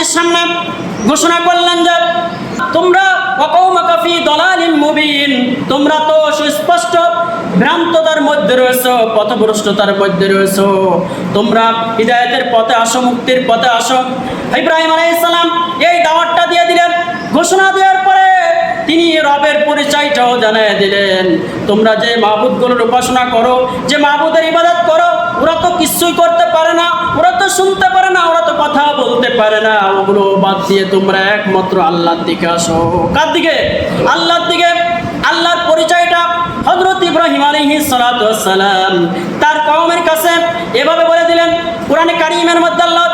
জাতির সামনে ঘোষণা করলেন যে তোমরা ওয়াকাউমাকা ফি দালালিন মুবিন, তোমরা তো সুস্পষ্ট ভ্রান্ততার মধ্যে রয়েছো, পথভ্রষ্টতার মধ্যে রয়েছো। তোমরা হৃদায়তের পথে আসো, মুক্তির পথে আসো। ইব্রাহিম আলাইহিস সালাম এই দাওয়াতটা দিয়ে দিলেন। ঘোষণা দেওয়ার পরে তিনি রবের পরিচয়টাও জানিয়ে দিলেন। তোমরা যে মাহবুদগুলোর উপাসনা করো, যে মাহবুদের ইবাদত করো ওরা তো কিছুই করতে পারে না, ওরা তো শুনতে পারে না, ওরা তো কথা বলতে পারে না। ওগুলো বাদ দিয়ে তোমরা একমাত্র আল্লাহর দিকে আসো। কার দিকে? আল্লাহর দিকে। আল্লাহর পরিচয়টা হজরত ইব্রাহিম আলহি সালাম তার কওমের কাছে এভাবে বলে দিলেন, কোরআনে কারিমের মধ্যে আল্লাহ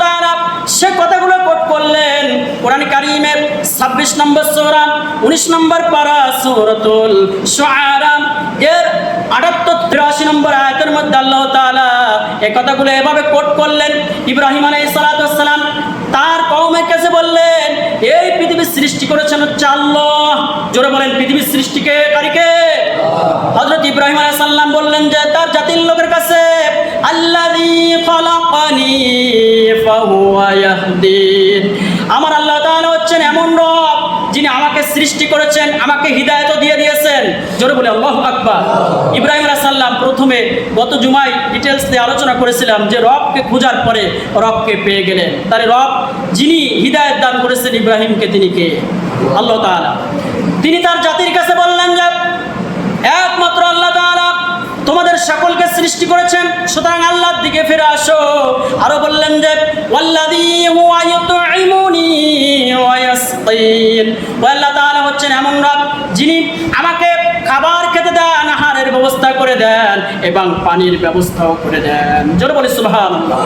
কোরআন কারিমের ছাব্বিশ নম্বর সোরা, উনিশ নম্বর পারা সূরাতুল শুআরা। এর আটাত্তর, তিরাশি নম্বর আয়াতের মধ্যে আল্লাহ তাআলা এই কথাগুলো এভাবে কোট করলেন। ইব্রাহিম আলাইহিস সালাতু ওয়াসসালাম তার কওমের কাছে বললেন, এই পৃথিবীর সৃষ্টি করেছেন হচ্ছে আল্লাহ। জোরে বলেন পৃথিবীর সৃষ্টিকে কারিকে হযরত ইব্রাহিম আলাইহিস সালাম বললেন যে, তার জাতির লোকের কাছে, আল্লাযী খালাকানি ফাহুয়া ইয়াহদিন আমার আল্লাহ তাআলা হচ্ছেন এমন রব যিনি আমাকে সৃষ্টি করেছেন, আমাকে হৃদায়ত দিয়ে দিয়েছেন। জোরে বলে, আল্লাহ আকবার। ইব্রাহিম সাল্লাম প্রথমে গত জুমায় ডিটেলস দিয়ে আলোচনা করেছিলাম যে রবকে খোঁজার পরে রবকে পেয়ে গেলেন। তাহলে রব যিনি হৃদায়ত দান করেছেন ইব্রাহিমকে, তিনি কে? আল্লাহ তিনি তার জাতির কাছে বললেন যে একমাত্র আল্লাহ তাআলা তোমাদের সকলকে সৃষ্টি করেছেন, সুতরাং আল্লাহর দিকে ফিরে আসো। আরও বললেন যে আল্লাহ তাআলা হচ্ছেন এমন রব, যিনি আমাকে খাবার খেতে দেন, আহারের ব্যবস্থা করে দেন, এবং পানির ব্যবস্থাও করে দেন। জোরে বলি, সুবহানাল্লাহ।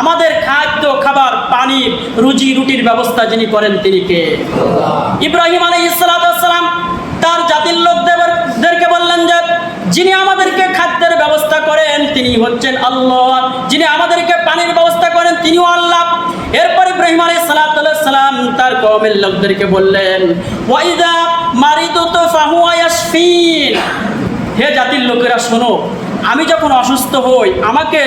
আমাদের খাদ্য, খাবার পানির রুজি, রুটির ব্যবস্থা যিনি করেন, তিনি কে? ইব্রাহিম সালাতু ওয়াস তার জাতির লোকদেরকে বললেন যে, যিনি আমাদেরকে খাদ্যের ব্যবস্থা করেন, তিনি হচ্ছেন আল্লাহ। যিনি আমাদেরকে পানির ব্যবস্থা করেন, তিনিও আল্লাহ। এরপর ইব্রাহিম আলাইহিস সালাম তার কমের লোকদেরকে বললেন ওয়াইদা মারিদু তো ফাহুয়া ইয়াশফিন। হে জাতির লোকেরা, শোনো, আমি যখন অসুস্থ হই, আমাকে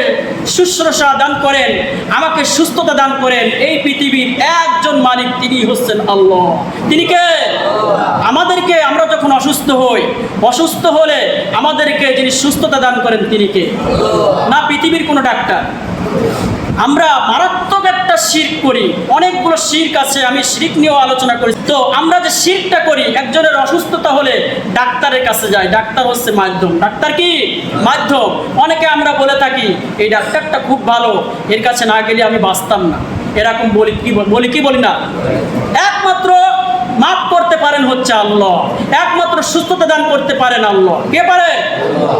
শুশ্রূষা দান করেন, আমাকে সুস্থতা দান করেন, এই পৃথিবীর একজন মালিক তিনি হচ্ছেন আল্লাহ। তিনি কে? আমাদেরকে আমরা যখন অসুস্থ হই, অসুস্থ হলে আমাদেরকে যিনি সুস্থতা দান করেন তিনি কে? না পৃথিবীর কোনো ডাক্তার। আমরা মারাত্মক একটা শির্ক করি। অনেকগুলো শির্ক আছে, আমি শির্ক নিয়েও আলোচনা করি তো আমরা যে শির্কটা করি, একজনের অসুস্থতা হলে ডাক্তারের কাছে যাই। ডাক্তার হচ্ছে মাধ্যম। ডাক্তার কি? মাধ্যম। অনেকে আমরা বলে থাকি, এই ডাক্তারটা খুব ভালো, এর কাছে না গেলে আমি বাঁচতাম না। এরকম বলি, কি বল- বলি, কি বলি না? একমাত্র মাফ করতে পারেন হচ্ছে আল্লাহ। একমাত্র সুস্থতা দান করতে পারেন আল্লাহ। কে পারে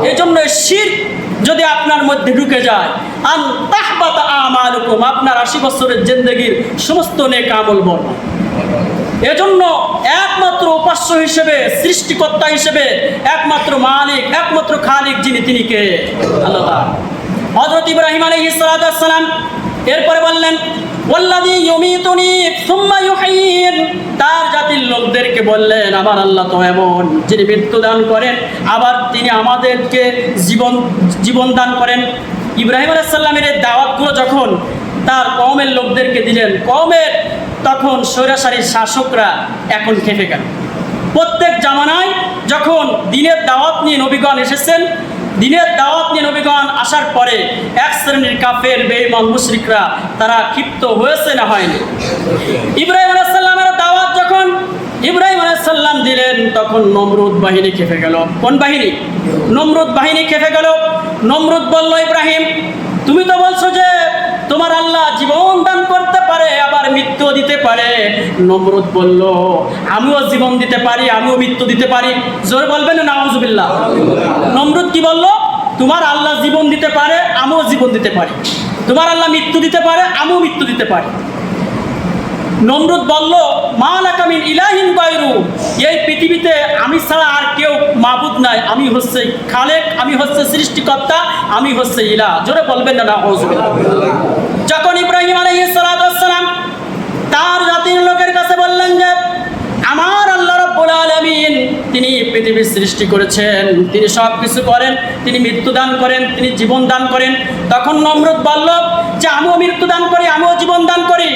এই জন্য শির যদি আপনার মধ্যে ঢুকে যায় আন তাহবাত আমালুকুম, আপনার আশি বছরের জিন্দগির সমস্ত নেক আমল বর্ণ এজন্য একমাত্র উপাস্য হিসেবে, সৃষ্টিকর্তা হিসেবে, একমাত্র মালিক, একমাত্র খালিক যিনি তিনি কে? আল্লাহ হজরত ইব্রাহিম আলাইহিস সালাম এরপরে বললেন তার জাতির লোকদেরকে বললেন, আমার আল্লাহ তো এমন, যিনি মৃত্যু দান করেন, আবার তিনি আমাদেরকে জীবন জীবন দান করেন। ইব্রাহিম এই দাওয়াতগুলো যখন তার কওমের লোকদেরকে দিলেন, কওমের তখন স্বৈরাচারী শাসকরা এখন খেপে গেল। প্রত্যেক জামানায় যখন দিনের দাওয়াত নিয়ে নবীগণ এসেছেন দিনের দাওয়াত নিয়ে নবীগণ আসার পরে এক শ্রেণির কাফের, বেঈমান মুশরিকরা তারা ক্ষিপ্ত হয়েছে না হয়নি? ইব্রাহিম আলাইসাল্লামের দাওয়াত যখন ইব্রাহিম আলাইসাল্লাম দিলেন, তখন নমরুদ বাহিনী খেপে গেল। কোন বাহিনী? নমরুদ বাহিনী খেপে গেল। নমরুদ বলল, ইব্রাহিম, তুমি তো বলছো যে তোমার আল্লাহ জীবন দান করতে পারে, আবার মৃত্যু দিতে পারে। নমরুদ বলল, আমিও জীবন দিতে পারি, আমিও মৃত্যু দিতে পারি। জোরে বলবেন না, নাউজুবিল্লাহ। নমরুদ কি বলল? তোমার আল্লাহ জীবন দিতে পারে, আমিও জীবন দিতে পারি। তোমার আল্লাহ মৃত্যু দিতে পারে, আমিও মৃত্যু দিতে পারি। নমরুদ বলল, মা লাকামিন ইলাহিন গায়রু। এই পৃথিবীতে আমি ছাড়া আর কেউ মাবুদ নাই। আমি হচ্ছে খালেক, আমি হচ্ছে সৃষ্টিকর্তা, আমি হচ্ছে ইলা জোরে বলবেন না যখন ইব্রাহিম আলাইহিস তার জাতির লোকের কাছে বললেন যে আমার আল্লাহ রাব্বুল আলামিন তিনি পৃথিবীর সৃষ্টি করেছেন। তিনি সব কিছু করেন, তিনি মৃত্যু দান করেন, তিনি জীবন দান করেন। তখন নমরুদ বলল যে, আমিও মৃত্যু দান করি, আমিও জীবন দান করি।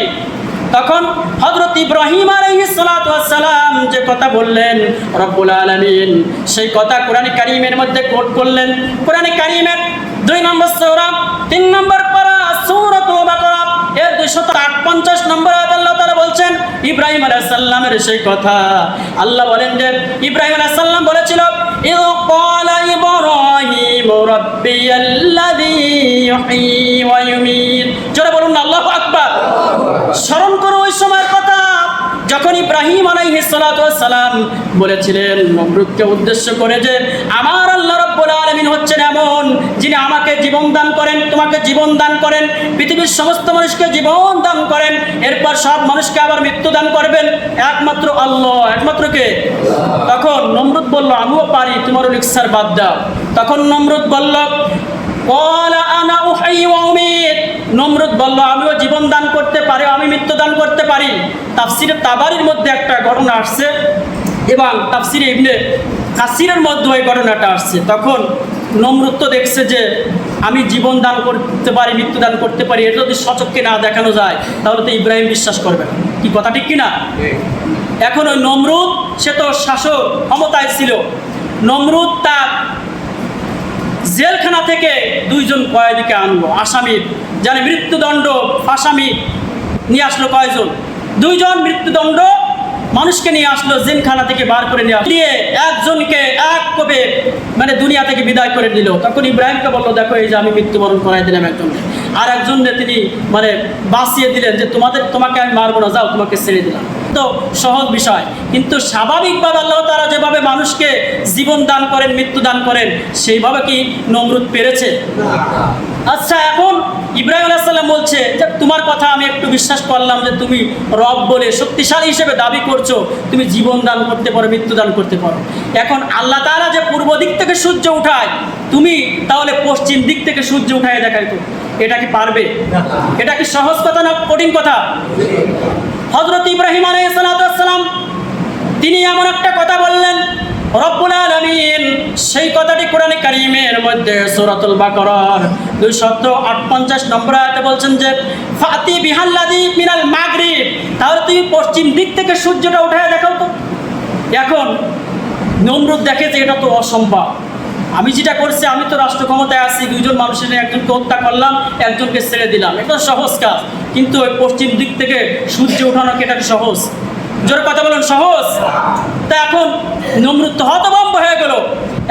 তখন হজরত ইব্রাহিম আলাইহিসসালাম যে কথা বললেন, রব্বুল আলামিন সেই কথা কোরআনে কারিমের মধ্যে কোট করলেন। কোরআনে কারিমের দুই নম্বর সূরা, তিন নম্বর ইব্রাহিম আলাহ সাল্লামের সেই কথা। আল্লাহ বলেন যে, ইব্রাহিম আলাহ সাল্লাম বলেছিল জোরে বলুন আল্লাহ আকবার। স্মরণ করো ওই সময়ের কথা যখন ইব্রাহিম আলাইহিস সালাতু ওয়াস সালাম বলেছিলেন নমরুদকে উদ্দেশ্য করে যে আমার আল্লাহ রাব্বুল আলামিন হচ্ছেন এমন যিনি আমাকে জীবন দান করেন, তোমাকে জীবন দান করেন, পৃথিবীর সমস্ত মানুষকে জীবন দান করেন, এরপর সব মানুষকে আবার মৃত্যু দান করবেন। একমাত্র আল্লাহ, একমাত্র কে? তখন নমরুদ বলল, আমিও পারি, তোমারও রিক্সার বাদ দাও। তখন নমরুদ বলল নমরুদ জীবন দান করতে পারি আমি মৃত্যু দান করতে পারি। তাফসিরে তাবারির মধ্যে একটা ঘটনা আসছে এবং তাফসিরে ইবনে কাসিরের মধ্যে ওই ঘটনাটা আসছে। তখন নমরুদ তো দেখছে যে আমি জীবন দান করতে পারি মৃত্যু দান করতে পারি এটা যদি সচককে না দেখানো যায় তাহলে তো ইব্রাহিম বিশ্বাস করবে না। কি কথা ঠিক কিনা? এখন ওই নমরুদ সে তো শাসক ক্ষমতায় ছিল। নমরুদ তার জেলখানা থেকে দুইজন কয়েদিকে আনলো আসামির জানে মৃত্যুদণ্ড আসামি নিয়ে আসলো কয়জন? দুইজন মৃত্যুদণ্ড, মানুষকে নিয়ে আসলো জিনখানা থেকে বার করে নিয়ে। নিয়ে একজনকে এক কবে মানে দুনিয়া থেকে বিদায় করে দিল। তখন ইব্রাহিমকে বলল, দেখো, এই যে আমি মৃত্যুবরণ করাই দিলাম একজনকে। আর একজনকে তিনি মানে বাঁচিয়ে দিলেন যে, তোমাদের, তোমাকে আমি মারবো না, যাও, তোমাকে ছেড়ে দিলাম। তো সহজ বিষয়। কিন্তু স্বাভাবিকভাবে আল্লাহ তারা যেভাবে মানুষকে জীবন দান করেন, মৃত্যু দান করেন, সেইভাবে কি নমরুদ পেরেছে? আচ্ছা এখন ইব্রাহিম আলাইসাল্লাম বলছে যে, তোমার কথা আমি একটু বিশ্বাস করলাম যে, তুমি রব বলে শক্তিশালী হিসেবে দাবি করছ। তুমি জীবন দান করতে পারো, মৃত্যু দান করতে পারো। এখন আল্লাহ তাআলা যে পূর্ব দিক থেকে সূর্য উঠায়, তুমি তাহলে পশ্চিম দিক থেকে সূর্য উঠায় দেখাই তো, এটা কি পারবে? এটা কি সহজ কথা না কঠিন কথা? হজরত ইব্রাহিম আলাইসালাম তিনি এমন একটা কথা বললেন, রব্বুল আলামিন সেই কথাটি কোরআনে কারিমের মধ্যে সূরাতুল বাকারার 258 নম্বর আয়াতে বলছেন যে, ফাতি বিহাল্লাদি মিনাল মাগরিব তাহলে তুমি পশ্চিম দিক থেকে সূর্যটা উঠে দেখাও তো। এখন নমরুদ দেখে যে এটা তো অসম্ভব। আমি যেটা করছি, আমি তো রাষ্ট্র ক্ষমতায় আছি, দুইজন মানুষের একজনকে হত্যা করলাম, একজনকে ছেড়ে দিলাম। এটা সহজ কাজ, কিন্তু ওই পশ্চিম দিক থেকে সূর্য উঠানো কি এটা সহজ? জোরে কথা বলুন, সহজ? তা এখন নমরুদ তো হতভম্ব হয়ে গেল।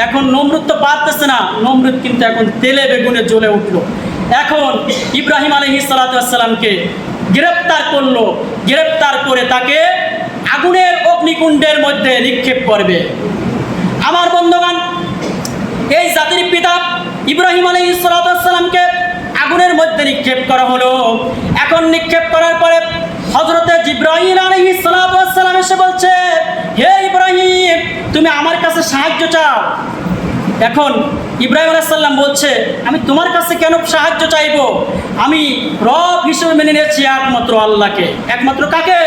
এখন নমরুদ তো পারতেছে না, নমরুদ কিন্তু এখন তেলে বেগুনে জ্বলে উঠল। এখন ইব্রাহিম আলহি সালাতামকে গ্রেপ্তার করল, গ্রেপ্তার করে তাকে আগুনের অগ্নিকুণ্ডের মধ্যে নিক্ষেপ করবে। আমার বন্ধুগণ এই জাতির পিতা ইব্রাহিম আলী ইসলাতামকে আগুনের মধ্যে নিক্ষেপ করা হলো। এখন নিক্ষেপ করার পরে হজরতে ইব্রাহিম আলী ইসলাতাম এসে বলছে, হে ইব্রাহিম, তুমি আমার কাছে সাহায্য চাও। এখন ইব্রাহিম আলাইসাল্লাম বলছে, আমি তোমার কাছে কেন সাহায্য চাইব? আমি রব হিসেবে মেনে নিয়েছি একমাত্র আল্লাহকে। একমাত্র কাকে?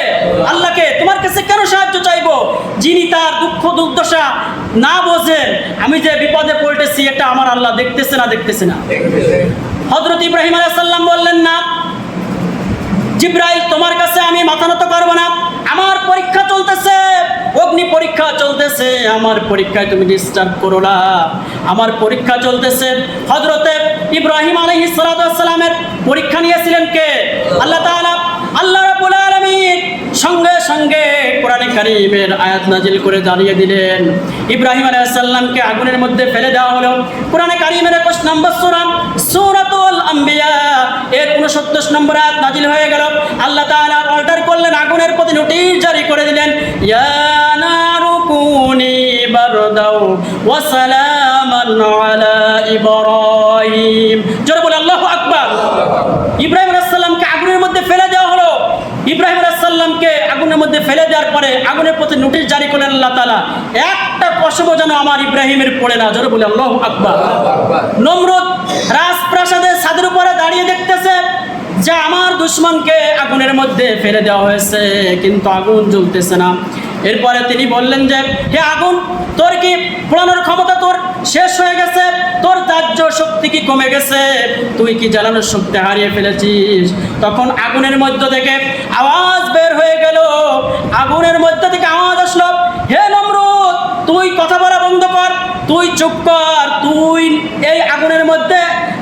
আল্লাহকে। তোমার কাছে কেন সাহায্য চাইব? যিনি তার দুঃখ দুর্দশা না বোঝেন, আমি যে বিপদে পড়তেছি এটা আমার আল্লাহ দেখতেছে না দেখতেছে না। হজরত ইব্রাহিম আলাইসাল্লাম বললেন, না, জিব্রাইল, তোমার কাছে আমি মাথা নত করব না। আমার পরীক্ষা চলতেছে। অগ্নি পরীক্ষা চলতেছে, আমার পরীক্ষায় তুমি ডিস্টার্ব করো না। আমার পরীক্ষা চলতেছে হজরতে ইব্রাহিম আলহি সালামের পরীক্ষা নিয়েছিলেন কে? আল্লাহ আল্লাহ রাব্বুল আলামিন সঙ্গে সঙ্গে কোরআনে কারীমের আয়াত নাজিল করে জানিয়ে দিলেন। ইব্রাহিম আলাইহিস সালামকে আগুনের মধ্যে ফেলে দেওয়া হলো। কোরআনে কারীমের 21 নম্বর সূরা, সূরাতুল আম্বিয়া। এর 69 নম্বর আয়াত নাজিল হয়ে গেল। আল্লাহ তাআলা অর্ডার করলেন আগুনের প্রতি নোটিশ জারি করে দিলেন। ইয়া নারু কুনি বারদাও ওয়া সালামান আলা ইব্রাহিম। জোরে বলে আল্লাহু আকবার। ইব্রাহিম আলাইহিস সালামকে আগুনের মধ্যে ফেলে দেওয়া হলো। ইব্রাহিম আলাইসাল্লামকে আগুনের মধ্যে ফেলে দেওয়ার পরে আগুনের প্রতি নোটিশ জারি করলেন আল্লাহ তালা একটা কসব যেন আমার ইব্রাহিমের পড়ে না। জোরে বলে আল্লাহ আকবার। নমরুদ রাজপ্রাসাদের ছাদের উপরে দাঁড়িয়ে দেখতেছে যে আমার দুশ্মনকে আগুনের মধ্যে ফেলে দেওয়া হয়েছে, কিন্তু আগুন জ্বলতেছে না। এরপরে তিনি বললেন যে, হে আগুন, তোর কি পোড়ানোর ক্ষমতা তোর? শেষ হয়ে গেছে। তোর দাহ্য শক্তি কি কমে গেছে? তুই কি জ্বালানোর শক্তি হারিয়ে ফেলেছিস? তখন আগুনের মধ্য থেকে আওয়াজ মধ্যে থেকে আওয়াজ আসলো, হে নমরুদ, তুই কথা বলা বন্ধ কর। তুই চুপ কর। তুই এই আগুনের মধ্যে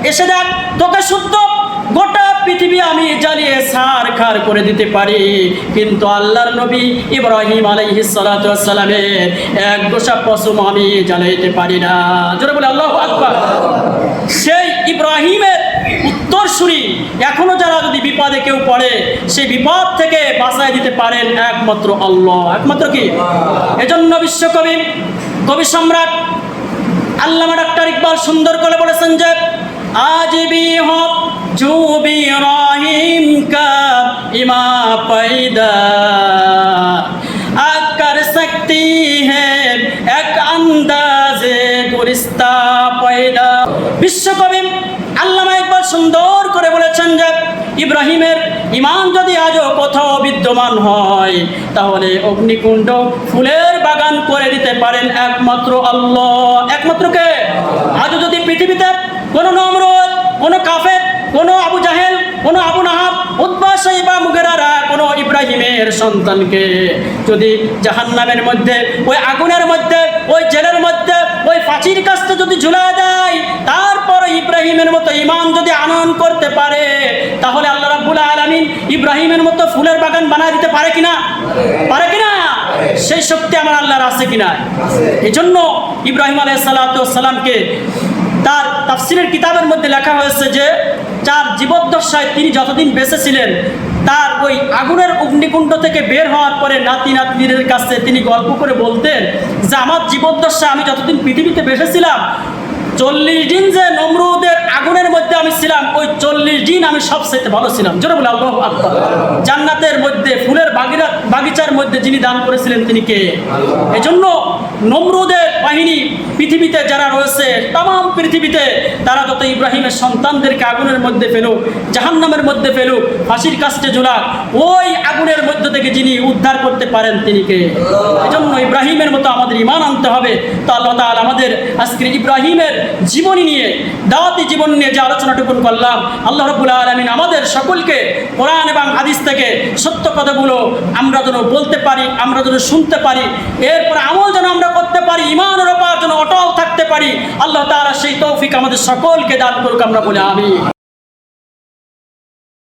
এসে দেখ, তোকে শুদ্ধ গোটা পৃথিবী আমি জ্বালিয়ে সার খার করে দিতে পারি। কিন্তু আল্লাহর নবী ইব্রাহিম আলাইহিস সালাতু সালামের এক গোসা পশম আমি জ্বালাইতে পারি না। জোরে বলে আল্লাহু আকবার। সেই ইব্রাহিমের উত্তর উত্তরসূরি এখনও যারা যদি বিপদে কেউ পড়ে, সেই বিপদ থেকে বাঁচায় দিতে পারেন একমাত্র আল্লাহ। একমাত্র কি? এজন্য বিশ্বকবি, কবি সম্রাট আল্লামা ডাক্তার ইকবাল সুন্দর করে বলেছেন যে آج بھی ہو جو بھی راہیم کا امام پیدا کر এক আন্দাজে গুরিস্তা পয়দা বিশ্বকবি আল্লামা একবার সুন্দর করে বলেছেন যে, ইব্রাহিমের ইমান যদি আজও কোথাও বিদ্যমান হয়, তাহলে অগ্নিকুণ্ড ফুলের বাগান করে দিতে পারেন একমাত্র আল্লাহ। একমাত্র কে? আজও যদি পৃথিবীতে কোনো নম কোনো কাফের কোনো আবু জাহেল কোনো আবু নাহাব উদ্বাসাই বা মুগেরারা কোনো ইব্রাহিমের সন্তানকে যদি জাহান্নামের মধ্যে ওই আগুনের মধ্যে ওই জেলের মধ্যে ওই ফাঁসির কাছতে যদি ঝুলা দেয় তারপর ইব্রাহিমের মতো ইমান যদি আনয়ন করতে পারে তাহলে আল্লাহ রাব্বুল আলামিন ইব্রাহিমের মতো ফুলের বাগান বানায় দিতে পারে কিনা? পারে কিনা? সেই শক্তি আমার আল্লাহর আছে কিনা? এই জন্য ইব্রাহিম আলাইহিস সালামকে তার তাফসিরের কিতাবের মধ্যে লেখা হয়েছে যে, যার জীবদ্দশায় তিনি যতদিন বেঁচে ছিলেন তার ওই আগুনের অগ্নিকুণ্ড থেকে বের হওয়ার পরে নাতি নাতনিদের কাছে তিনি গল্প করে বলতেন যে, আমার জীবদ্দশায় আমি যতদিন পৃথিবীতে বেঁচে ছিলাম চল্লিশ দিন যে নমরুদের আগুনের মধ্যে আমি ছিলাম, ওই চল্লিশ দিন আমি সবচেয়ে ভালো ছিলাম। জোরে বলে আল্লাহ আকবার। জান্নাতের মধ্যে, ফুলের বাগিরা বাগিচার মধ্যে যিনি দান করেছিলেন তিনি কে? এজন্য নমরুদের বাহিনী পৃথিবীতে যারা রয়েছে তাম পৃথিবীতে তারা যত ইব্রাহিমের সন্তানদেরকে আগুনের মধ্যে ফেলুক, জাহান্নামের মধ্যে ফেলুক, ফাঁসির কাস্টে ঝুলাক, ওই আগুনের মধ্যে থেকে যিনি উদ্ধার করতে পারেন তিনি কে? এজন্য ইব্রাহিমের মতো আমাদের ইমান আনতে হবে। তো আল্লাহ তাআলা আমাদের আজকের ইব্রাহিমের জীবনী নিয়ে, দাওয়াতি জীবন নিয়ে যে আলোচনাটুকুন করলাম, আল্লাহ রবুল্লা আলমিন আমাদের সকলকে কোরআন এবং হাদিস থেকে সত্য কথাগুলো আমরা যেন বলতে পারি, আমরা যেন শুনতে পারি, এরপর আমল যেন আমরা করতে পারি ইমানের উপার্জন অটল থাকতে পারি। আল্লাহ তারা সেই তৌফিক আমাদের সকলকে দান করুক, আমরা বলে আমি